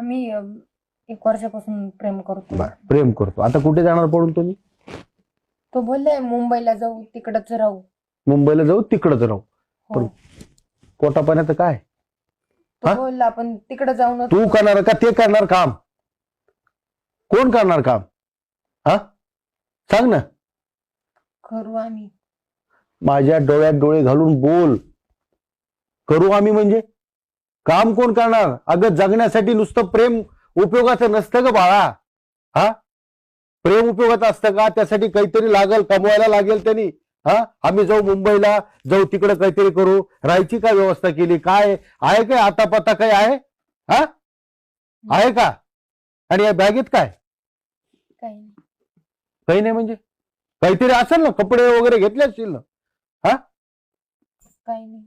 आम्ही अं, एक वर्षापासून प्रेम करतो. बर प्रेम करतो. आता कुठे जाणार पडून तुम्ही? तो बोललाय मुंबईला जाऊ तिकडच राहू. मुंबईला जाऊ तिकडच राहू. हो. पोटा पाण्याचं काय? हा? तो बोलला आपण तिकडे जाऊन तू करणार का ते करणार काम? कोण करणार काम? हा? सांग ना. करू आम्ही. माझ्या डोळ्यात डोळे घालून बोल. करू आम्ही म्हणजे? काम कोण करणार? अगं जगण्यासाठी नुसतं प्रेम उपयोगाचं नसतं ग बाळा. हा? प्रेम उपयोगाचं असतं का? त्यासाठी काहीतरी लागल कमवायला लागेल त्यांनी. हा? आम्ही जाऊ मुंबईला जाऊ तिकडे काहीतरी करू. राहायची काय व्यवस्था केली? काय? आहे काय आता पत्ता काय आहे? हा? आहे का? आणि या बॅगेत काय? काही नाही. काही नाही म्हणजे? काहीतरी असेल ना? कपडे वगैरे घेतले असतील ना? काही नाही.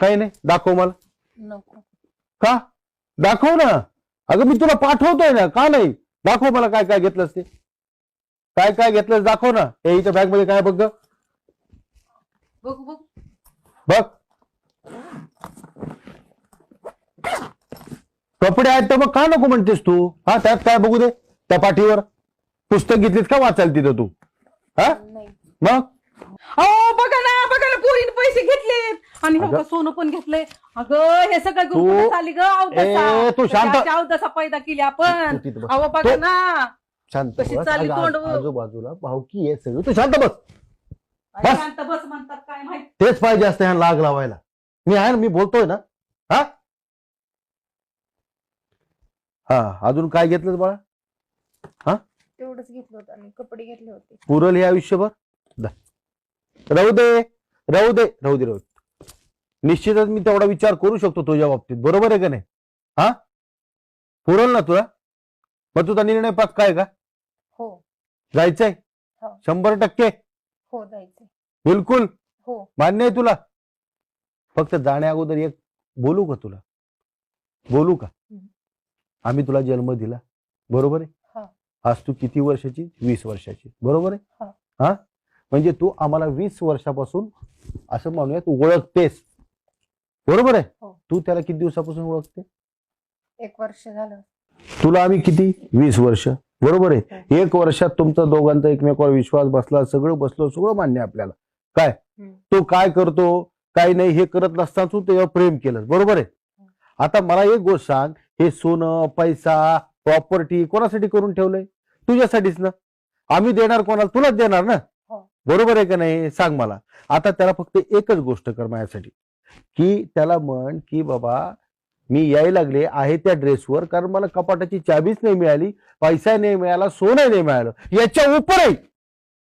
काही नाही. दाखव मला. नको. का? दाखव ना. अगं मी तुला पाठवतोय ना. का नाही? दाखव मला काय काय घेतलंस ते. काय काय घेतलंस दाखव ना. हे इथं बॅगमध्ये काय बघ ग. बघू बघ. बघ. कपडे आहेत तर मग का नको म्हणतेस तू? हा त्यात काय बघू दे. त्या पाठीवर. पुस्तक घेतलीस का वाचायला तिथं तू? हा? नाही. मग? अहो बघा ना बघा ना पोरीने पैसे घेतलेत. आणि सोनं पण घेतलंय. अगं हे सगळं तू- घेऊन चाली ग ए, तू शांत- अवदसा पैदा केली आपण. तू तिथं बस. अहो बघा तो- ना. शांत कशी बस. चालली अगं, तोंड? आज- आजूबाजूला भावकी आहे सगळं. तू शांत बस. बस. शांत बस म्हणतात काय माहिती? तेच पाहिजे असतं ह्या लाग लावायला. मी आहे ना मी बोलतोय ना. हा? हा अजून काय घेतलं बाळा? तेवढंच घेतलं होतं आणि कपडे घेतले होते. पुरल हे आयुष्यभर? दा. राहू दे. राहू दे. राहू दे राहू दे. निश्चितच मी तेवढा विचार करू शकतो तुझ्या बाबतीत. बरोबर आहे का नाही? हा? पुरल ना तुला? मग तुझा निर्णय पक्का आहे का? हो. जायचंय? हो. शंभर टक्के? हो जायचंय. बिलकुल? हो. मान्य आहे तुला? फक्त जाण्या अगोदर एक बोलू का तुला? बोलू का? हम्म. आम्ही तुला जन्म दिला. बरोबर आहे? हा. आज तू किती वर्षाची? वीस वर्षाची. बरोबर आहे? हा. हा? म्हणजे तू आम्हाला वीस वर्षापासून असं म्हणूयात ओळखतेस. बरोबर आहे? हो. तू त्याला किती दिवसापासून ओळखते? एक वर्ष झालं. तुला आम्ही किती? वीस वर्ष. बरोबर आहे? एक वर्षात तुमचा दोघांचा एकमेकावर विश्वास बसला सगळं बसलो सगळं मान्य आहे आपल्याला. काय? हम्म. तो काय करतो? काय नाही हे करत नसताना तू त्याच्यावर प्रेम केलं. बरोबर आहे? आता मला एक गोष्ट सांग. हे सोनं पैसा प्रॉपर्टी कोणासाठी करून ठेवलंय? तुझ्यासाठीच ना? आम्ही देणार कोणाला? तुलाच देणार ना? हो. बरोबर आहे का नाही? सांग मला. आता त्याला फक्त एकच गोष्ट कर माझ्यासाठी. की त्याला म्हण की बाबा मी यायला लागले आहे त्या ड्रेसवर कारण मला कपाटाची चाबीच नाही मिळाली पैसा नाही मिळाला सोनं नाही मिळालं याच्या उपर आहे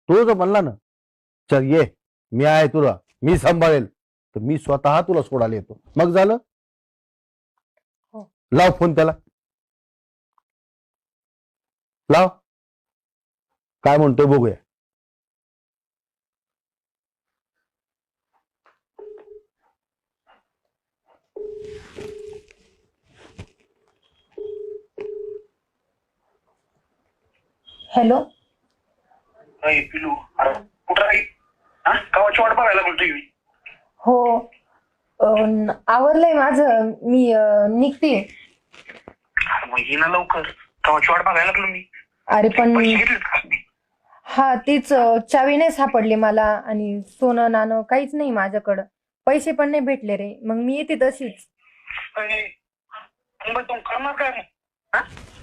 तो जर म्हणला ना चल ये मी आहे तुला मी सांभाळेल. तर मी स्वतः तुला सोडायला येतो. मग झालं? हो. लाव फोन त्याला. लाव. काय म्हणतोय बघूया. हॅलो? अय पिलू. अरे कुठं आहे? हा? गावाची वाट बघायला बोलतोय मी. हो. अं, आवरलंय माझं. मी अं, निघते. अरे मग ये ना लवकर. गावाची वाट बघायला लागलो मी. अरे पण पैसे घेतलेत का मी हा तीच अं, चावी नाही सापडली मला आणि सोनं नाणं काहीच नाही माझ्याकडं. पैसे पण नाही भेटले रे. मग मी येते तशीच. अय, करणार काय? मग हा?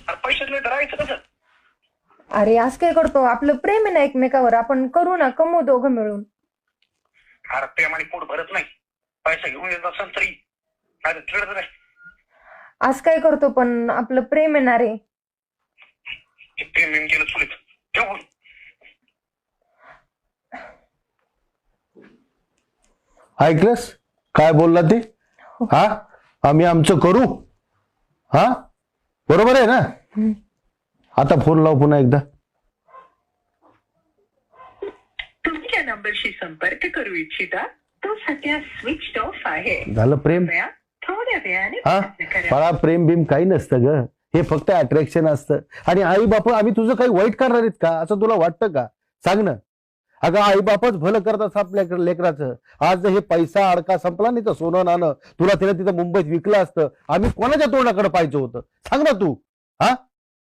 अरे पैशातले धरायचं कसं? अरे आज काय करतो? आपलं प्रेम आहे ना एकमेकावर. आपण करू ना कमवू दोघं मिळून. अरे प्रेमाने पोट भरत नाही. पैसा घेऊन येत असेल तरी. नाही. आज काय करतो पण? आपलं प्रेम आहे ना रे. ते प्रेम बिम केलं चुलीत. ऐकलंस काय बोलला ते? हा? आम्ही आमचं करू? हा? बरोबर आहे ना? हम्म. आता फोन लाव पुन्हा एकदा. तुम्ही ज्या नंबरशी संपर्क करू इच्छिता. तो सध्या स्विच ऑफ आहे. झालं प्रेम? कृपया थोड्या वेळाने हा? प्रयत्न करा. बाळा प्रेम बिम काही नसतं ग. हे फक्त अट्रॅक्शन असतं. आणि आई बाप आम्ही तुझं काही वाईट करणार आहेत का? असं तुला वाटतं का? सांग ना. अगं आई बापच भलं करतात आपल्या लेकराचं. आज जर हे पैसा अडका संपला नाही तर सोनं नाणं. तुला तिला तिथं मुंबईत विकलं असतं. आम्ही कोणाच्या तोंडाकडे पाहिजे होतं? सांग ना तू. हा?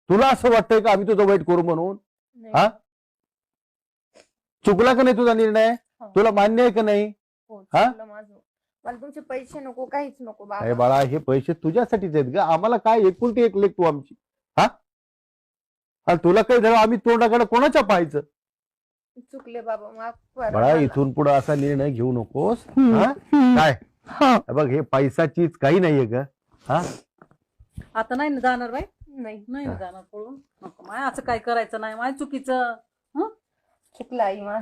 तुला असं वाटतंय का आम्ही तुझं वाईट करू म्हणून. हा? चुकला का नाही तुझा निर्णय? हो. तुला मान्य आहे का नाही? हो, हा? मला तुमचे पैसे नको काहीच नको अरे बाळा हे पैसे तुझ्यासाठीच आहेत ग. आम्हाला काय एकुलती एक लेख तू आमची. हा? आणि तुला काही झालं आम्ही तोंडाकडे कोणाच्या पाहायचं? चुकले बाबा माफ करा बाळा. इथून पुढे असा निर्णय घेऊ नकोस. हा? काय? हा. हे बघ हे पैसा चीज काही नाहीये ग. आता नाही ना जाणार बाई? नाही. नाही जाणार पळून. नको माय असं काय करायचं नाही माय चुकीचं. चुकलं आई मा